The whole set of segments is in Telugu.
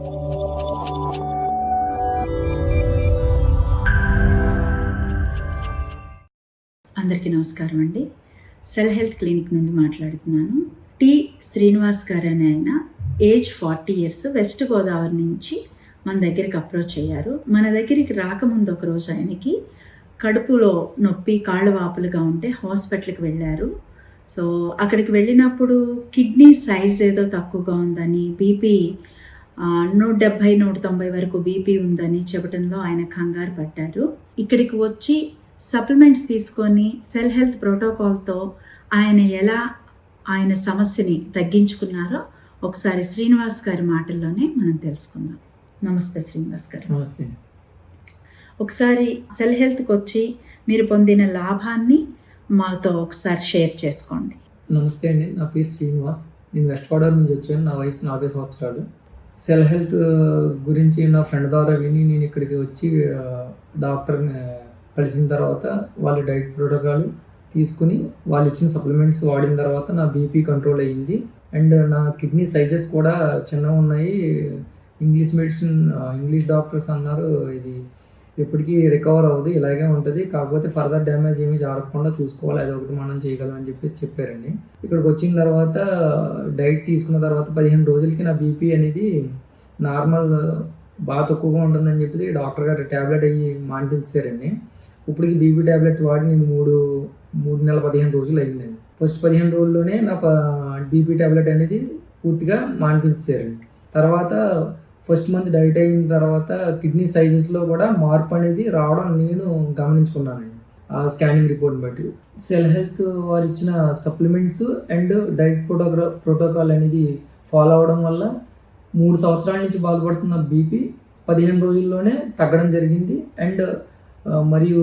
అందరికీ నమస్కారం అండి. సెల్ హెల్త్ క్లినిక్ నుండి మాట్లాడుతున్నాను. టి. శ్రీనివాస్ గారు అని ఆయన age forty years west Godavari నుంచి మన దగ్గరికి అప్రోచ్ అయ్యారు. మన దగ్గరికి రాకముందు ఒక రోజు ఆయనకి కడుపులో నొప్పి కాళ్ళు వాపులుగా ఉంటే హాస్పిటల్కి వెళ్ళారు. సో అక్కడికి వెళ్ళినప్పుడు కిడ్నీ సైజ్ ఏదో తక్కువగా ఉందని బీపీ నూట డెబ్భై నూట తొంభై వరకు బీపీ ఉందని చెప్పడంలో ఆయన కంగారు పడ్డారు. ఇక్కడికి వచ్చి సప్లిమెంట్స్ తీసుకొని సెల్ హెల్త్ ప్రోటోకాల్తో ఆయన ఎలా ఆయన సమస్యని తగ్గించుకున్నారో ఒకసారి శ్రీనివాస్ గారి మాటల్లోనే మనం తెలుసుకుందాం. నమస్తే శ్రీనివాస్ గారు. నమస్తే. ఒకసారి సెల్ హెల్త్కి వచ్చి మీరు పొందిన లాభాన్ని మాతో ఒకసారి షేర్ చేసుకోండి. నమస్తే అండి. నా పేరు శ్రీనివాస్. నేను వెస్ట్ గోదావరి నుంచి వచ్చాను. నా వయసు నలభై సంవత్సరాలు. సెల్ హెల్త్ గురించి నా ఫ్రెండ్ ద్వారా విని నేను ఇక్కడికి వచ్చి డాక్టర్ని కలిసిన తర్వాత వాళ్ళ డైట్ ప్రోటోకాల్ తీసుకుని వాళ్ళు ఇచ్చిన సప్లిమెంట్స్ వాడిన తర్వాత నా బీపీ కంట్రోల్ అయ్యింది. అండ్ నా కిడ్నీ సైజెస్ కూడా చిన్నగా ఉన్నాయి. ఇంగ్లీష్ మెడిసిన్ ఇంగ్లీష్ డాక్టర్స్ అన్నారు ఇది ఎప్పటికీ రికవర్ అవ్వదు ఇలాగే ఉంటుంది. కాకపోతే ఫర్దర్ డ్యామేజ్ ఏమీ జరగకుండా చూసుకోవాలి. అది ఒకటి మనం చేయగలం అని చెప్పేసి చెప్పారండి. ఇక్కడికి వచ్చిన తర్వాత డైట్ తీసుకున్న తర్వాత పదిహేను రోజులకి నా బీపీ అనేది నార్మల్ బాగా తక్కువగా ఉంటుందని చెప్పేసి డాక్టర్ గారు ట్యాబ్లెట్ అయ్యి మానిపించారండి ఇప్పటికి బీపీ ట్యాబ్లెట్ వాడి నేను మూడు మూడు నెలల పదిహేను రోజులు అయిందండి. ఫస్ట్ పదిహేను రోజుల్లోనే నా బీపీ ట్యాబ్లెట్ అనేది పూర్తిగా మానిపించారండి తర్వాత ఫస్ట్ మంత్ డైట్ అయిన తర్వాత కిడ్నీ సైజెస్లో కూడా మార్పు అనేది రావడం నేను గమనించుకున్నానండి ఆ స్కానింగ్ రిపోర్ట్ బట్టి. సెల్ హెల్త్ వారు ఇచ్చిన సప్లిమెంట్స్ అండ్ డైట్ ప్రోటోగ్రా ప్రోటోకాల్ అనేది ఫాలో అవడం వల్ల మూడు సంవత్సరాల నుంచి బాధపడుతున్న బీపీ పదిహేను రోజుల్లోనే తగ్గడం జరిగింది. అండ్ మరియు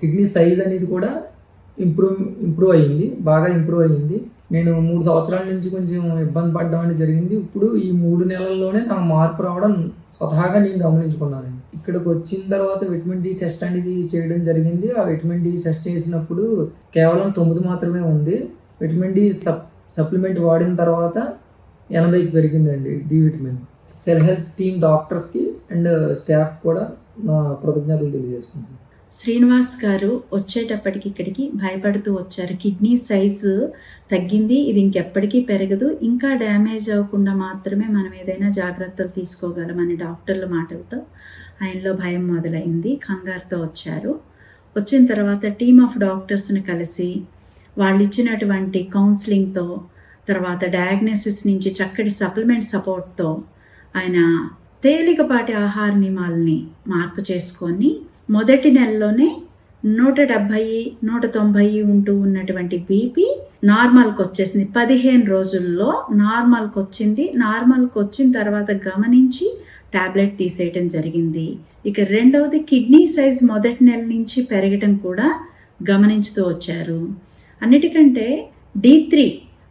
కిడ్నీ సైజ్ అనేది కూడా ఇంప్రూవ్ ఇంప్రూవ్ అయ్యింది బాగా ఇంప్రూవ్ అయ్యింది నేను మూడు సంవత్సరాల నుంచి కొంచెం ఇబ్బంది పడడం అనేది జరిగింది. ఇప్పుడు ఈ మూడు నెలల్లోనే నాకు మార్పు రావడం స్వతహాగా నేను గమనించుకున్నానండి ఇక్కడికి వచ్చిన తర్వాత విటమిన్ డి టెస్ట్ అనేది చేయడం జరిగింది. ఆ విటమిన్ డి టెస్ట్ చేసినప్పుడు కేవలం తొమ్మిది మాత్రమే ఉంది. విటమిన్ డి సప్ సప్లిమెంట్ వాడిన తర్వాత ఎనభైకి పెరిగిందండి D vitamin. Cell health team డాక్టర్స్కి అండ్ స్టాఫ్ కూడా నా కృతజ్ఞతలు తెలియజేసుకుంటున్నాను. శ్రీనివాస్ గారు వచ్చేటప్పటికి ఇక్కడికి భయపడుతూ వచ్చారు. కిడ్నీ సైజు తగ్గింది ఇది ఇంకెప్పటికీ పెరగదు. ఇంకా డ్యామేజ్ అవ్వకుండా మాత్రమే మనం ఏదైనా జాగ్రత్తలు తీసుకోగలమని డాక్టర్ల మాటలతో ఆయనలో భయం మొదలైంది కంగారుతో వచ్చారు. వచ్చిన తర్వాత టీమ్ ఆఫ్ డాక్టర్స్ని కలిసి వాళ్ళు ఇచ్చినటువంటి కౌన్సిలింగ్తో తర్వాత డయాగ్నోసిస్ నుంచి చక్కటి సప్లిమెంట్ సపోర్ట్తో ఆయన తేలికపాటి ఆహార నియమాలని మార్పు చేసుకొని మొదటి నెలలోనే నూట డెబ్భై నూట తొంభై ఉంటూ ఉన్నటువంటి బీపీ నార్మల్కి వచ్చేసింది పదిహేను రోజుల్లో నార్మల్కి వచ్చింది నార్మల్కి వచ్చిన తర్వాత గమనించి టాబ్లెట్ తీసేయటం జరిగింది. ఇక రెండవది కిడ్నీ సైజ్ మొదటి నెల నుంచి పెరగటం కూడా గమనించుతూ వచ్చారు. అన్నిటికంటే డి త్రీ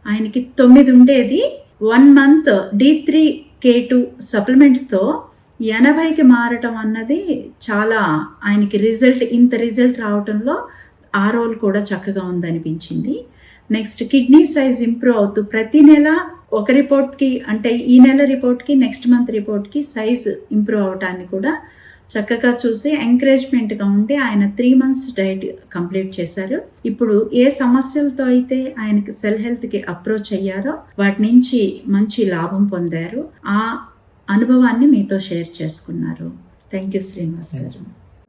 ఆయనకి తొమ్మిది ఉండేది. One month D three K two సప్లిమెంట్స్తో ఎనభైకి మారటం అన్నది చాలా ఆయనకి రిజల్ట్ ఇంత రిజల్ట్ రావటంలో ఆ రోల్ కూడా చక్కగా ఉందనిపించింది. నెక్స్ట్ కిడ్నీ సైజ్ ఇంప్రూవ్ అవుతూ ప్రతి నెల ఒక రిపోర్ట్కి అంటే ఈ నెల రిపోర్ట్కి నెక్స్ట్ మంత్ రిపోర్ట్కి సైజ్ ఇంప్రూవ్ అవటాన్ని కూడా చక్కగా చూసి ఎంకరేజ్మెంట్గా ఉండి ఆయన త్రీ మంత్స్ డైట్ కంప్లీట్ చేశారు. ఇప్పుడు ఏ సమస్యలతో అయితే ఆయనకి సెల్ హెల్త్కి అప్రోచ్ అయ్యారో వాటి నుంచి మంచి లాభం పొందారు. ఆ అనుభవాన్ని మీతో షేర్ చేసుకున్నారు. థ్యాంక్ యూ శ్రీనివాస్ గారు